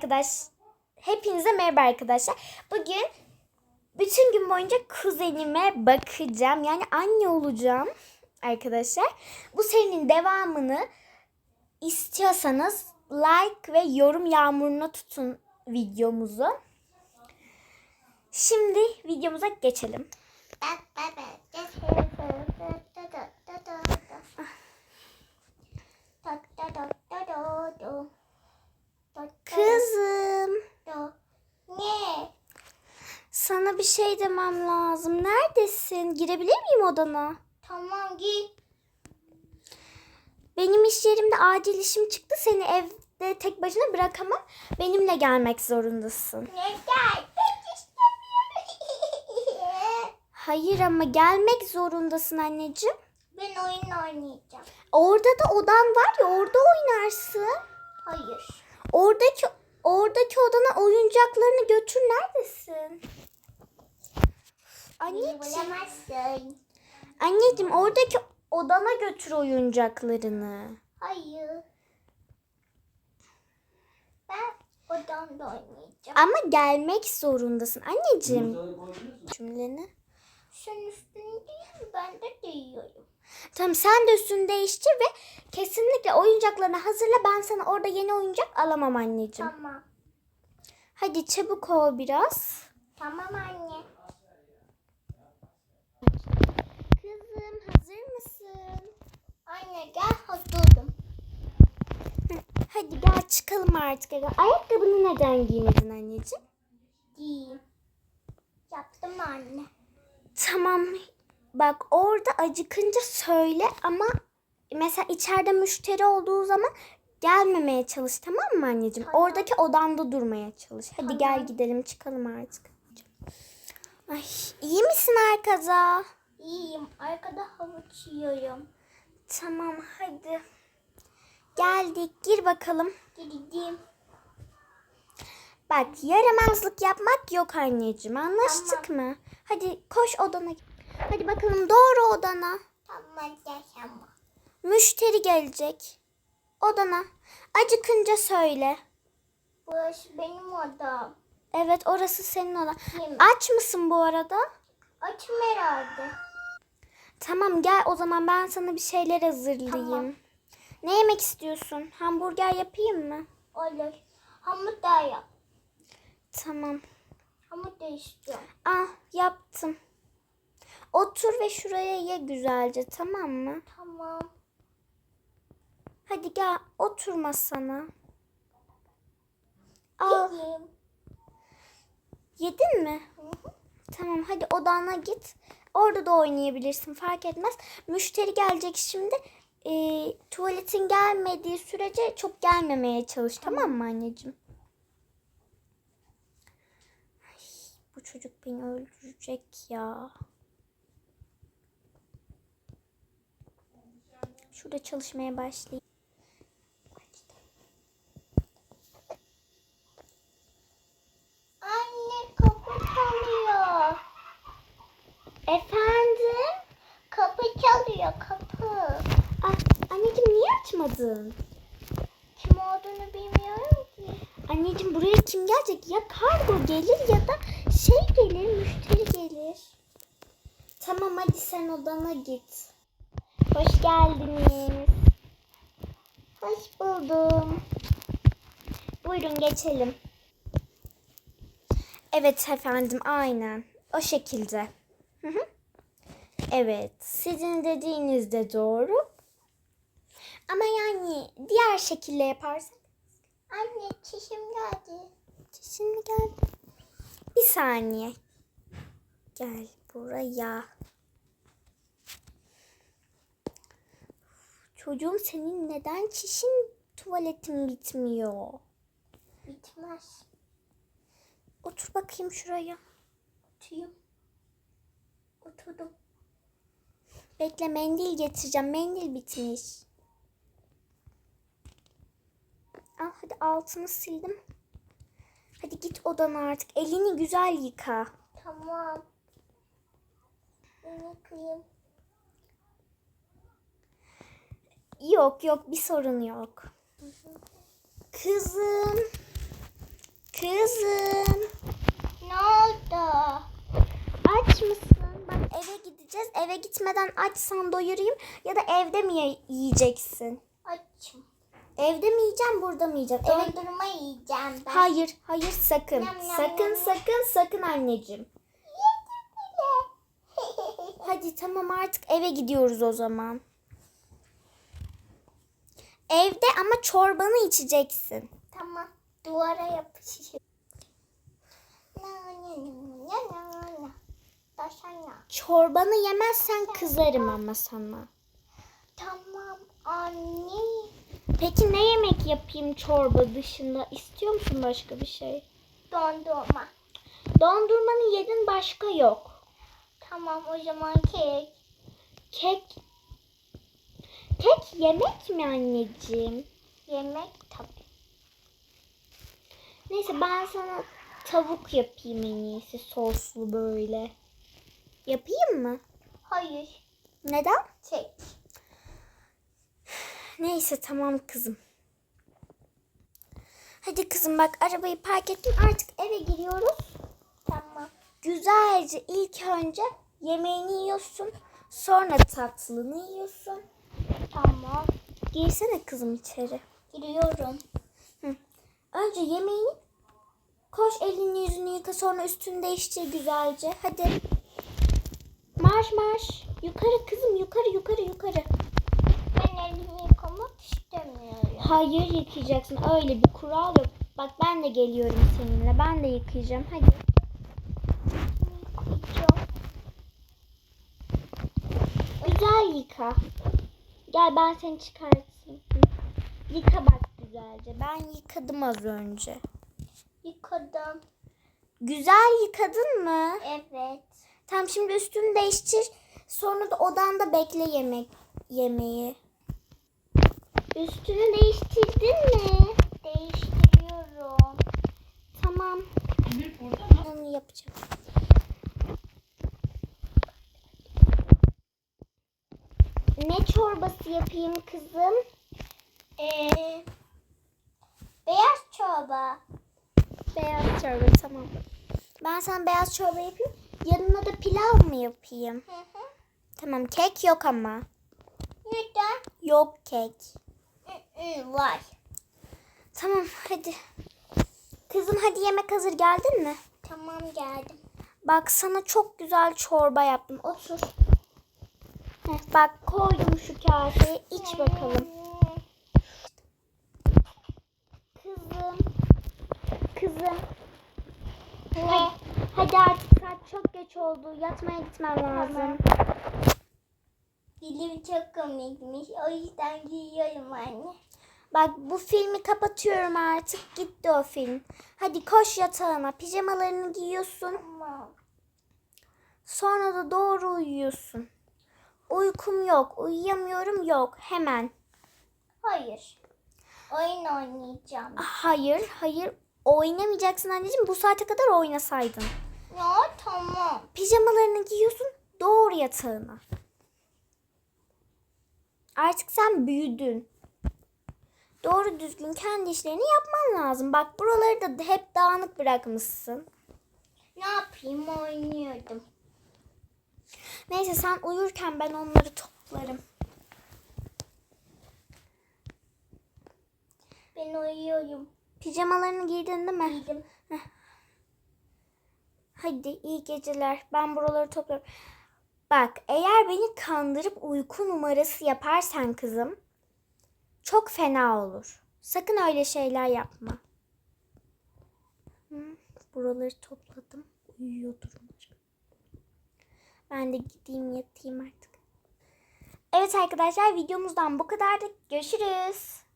Arkadaş, hepinize merhaba arkadaşlar. Bugün bütün gün boyunca kuzenime bakacağım. Yani anne olacağım arkadaşlar. Bu serinin devamını istiyorsanız like ve yorum yağmuruna tutun videomuzu. Şimdi videomuza geçelim. Kızım, Ne? sana bir şey demem lazım. Neredesin? Girebilir miyim odana? Tamam git. Benim iş yerimde acil işim çıktı. Seni evde tek başına bırakamam. Benimle gelmek zorundasın. Neden? Ben istemiyorum. Hayır ama gelmek zorundasın anneciğim. ben oyun oynayacağım. Orada da odan var ya orada oynarsın. Hayır. Oradaki oradaki odana oyuncaklarını götür neredesin? Anneciğim, anneciğim oradaki odana götür oyuncaklarını. Hayır. Ben odamda oynayacağım. Ama gelmek zorundasın anneciğim. Cümleni. Sen üstünü değil mi? Ben de giyiyorum. Tamam sen de üstünü değiştir ve kesinlikle oyuncaklarını hazırla. Ben sana orada yeni oyuncak alamam anneciğim. Tamam. Hadi çabuk ol biraz. Tamam anne. Kızım hazır mısın? Anne gel hazırım. Hadi gel çıkalım artık. Ayakkabını neden giymedin anneciğim? Giyeyim. Yaptım anne. Tamam. Bak orada acıkınca söyle ama mesela içeride müşteri olduğu zaman gelmemeye çalış tamam mı anneciğim? Tamam. Oradaki odanda durmaya çalış. Hadi Tamam. gel gidelim çıkalım artık. Ay iyi misin arkada? İyiyim. Arkada havuç yiyorum. Tamam hadi. Geldik gir bakalım. Gideyim. Bak yaramazlık yapmak yok anneciğim anlaştık mı? Hadi koş odana. Hadi bakalım doğru odana. Tamam gel ama. Müşteri gelecek. Odana. Acıkınca söyle. Burası benim odam. Evet orası senin odan. Aç mısın bu arada? Açım herhalde. Tamam gel o zaman ben sana bir şeyler hazırlayayım. Tamam. Ne yemek istiyorsun? Hamburger yapayım mı? Olur. Hamur da yap. Tamam. Hamur da istiyorum. Ah yaptım. Otur ve şuraya ye güzelce tamam mı? Tamam. Hadi gel otur masana. Al. Yiyeyim. Yedin mi? Tamam hadi odana git. Orada da oynayabilirsin fark etmez. Müşteri gelecek şimdi. Ee, tuvaletin gelmediği sürece çok gelmemeye çalış tamam mı anneciğim? Ay, bu çocuk beni öldürecek ya. Şurada çalışmaya başlayayım. Anne kapı çalıyor. Efendim? Kapı çalıyor kapı. Ah, anneciğim niye açmadın? Kim olduğunu bilmiyorum ki. Anneciğim buraya kim gelecek? Ya kargo gelir ya da şey gelir, müşteri gelir. Tamam hadi sen odana git. Hoş geldiniz. Hoş buldum. Buyurun geçelim. Evet efendim aynen. O şekilde. Hı hı. Evet sizin dediğiniz de doğru. Ama yani diğer şekilde yaparsak Anne çişim geldi. Şimdi gel. Bir saniye. Gel buraya. Çocuğum senin neden çişin tuvaletin bitmiyor? Bitmez. Otur bakayım şuraya. Oturayım. Oturdum. Bekle mendil getireceğim. Mendil bitmiş. Al hadi altını sildim. Hadi git odana artık. Elini güzel yıka. Tamam. Beni kıyım. Yok yok bir sorun yok. Kızım. Kızım. Ne oldu? Aç mısın? Bak eve gideceğiz. Eve gitmeden açsan doyurayım ya da evde mi ye- yiyeceksin? Açım. Evde mi yiyeceğim, burada mı yiyeceğim? Eve... Dondurma yiyeceğim ben. Hayır, hayır sakın. Yam, yam, sakın, yam. sakın, sakın anneciğim. Hadi tamam artık eve gidiyoruz o zaman. Evde ama çorbanı içeceksin. tamam. Duvara. Taşana. Çorbanı yemezsen kızarım ama sana. Tamam anne. Peki ne yemek yapayım çorba dışında? İstiyor musun başka bir şey? Dondurma. Dondurmanı yedin başka yok. Tamam o zaman kek. Kek. Yemek mi anneciğim? Yemek tabii. Neyse ben sana tavuk yapayım en iyisi soslu böyle. Yapayım mı? Hayır. Neden? Kek. Neyse tamam kızım. Hadi kızım bak arabayı park ettim artık eve giriyoruz. Tamam. Güzelce ilk önce yemeğini yiyorsun. Sonra tatlını yiyorsun. Tamam. Girsene kızım içeri. Giriyorum. Önce yemeğini koş elini yüzünü yıka sonra üstünü değiştir güzelce. Hadi. Marş marş. Yukarı kızım yukarı yukarı yukarı. Ben elimi yıkamak istemiyorum. Hayır yıkayacaksın. Öyle bir kural yok. Bak ben de geliyorum seninle. Ben de yıkayacağım. Hadi. Yıkayacağım. Güzel yıka. Gel ben seni çıkartayım. Yıka bak güzelce. Ben yıkadım az önce. Yıkadım. Güzel yıkadın mı? Evet. Tamam şimdi üstünü değiştir. Sonra da odanda bekle yemek yemeği. Üstünü değiştirdin mi? Değiştiriyorum. Tamam. Emir burada mı? Onu yapacağım. Ne çorbası yapayım kızım? Ee, beyaz çorba. Beyaz çorba tamam. Ben sana beyaz çorba yapayım. Yanına da pilav mı yapayım? Hı hı. Tamam kek yok ama. Neden? Yok kek. Hı hı, Var. Tamam hadi. Kızım hadi yemek hazır geldin mi? Tamam geldim. Bak sana çok güzel çorba yaptım. Otur. Heh, bak koydum şu kaseye. iç bakalım. Kızım. Kızım. Ne? Hadi artık saat çok geç oldu. Yatmaya gitmem lazım. Dilim çok komikmiş. O yüzden giyiyorum anne. Bak bu filmi kapatıyorum artık. Gitti o film. Hadi koş yatağına. Pijamalarını giyiyorsun. Tamam. Sonra da doğru uyuyorsun. Uykum yok. Uyuyamıyorum yok. Hemen. Hayır. Oyun oynayacağım. Hayır, hayır. Oynamayacaksın anneciğim. Bu saate kadar oynasaydın. Ya tamam. Pijamalarını giyiyorsun. Doğru yatağına. Artık sen büyüdün. Doğru düzgün kendi işlerini yapman lazım. Bak buraları da hep dağınık bırakmışsın. Ne yapayım oynuyordum. Neyse sen uyurken ben onları toplarım. Ben uyuyorum. Pijamalarını giydin değil mi? Giydim. Hadi iyi geceler. Ben buraları toplarım. Bak eğer beni kandırıp uyku numarası yaparsan kızım çok fena olur. Sakın öyle şeyler yapma. Buraları topladım. Uyuyordur. Ben de gideyim yatayım artık. Evet arkadaşlar videomuzdan bu kadardı. Görüşürüz.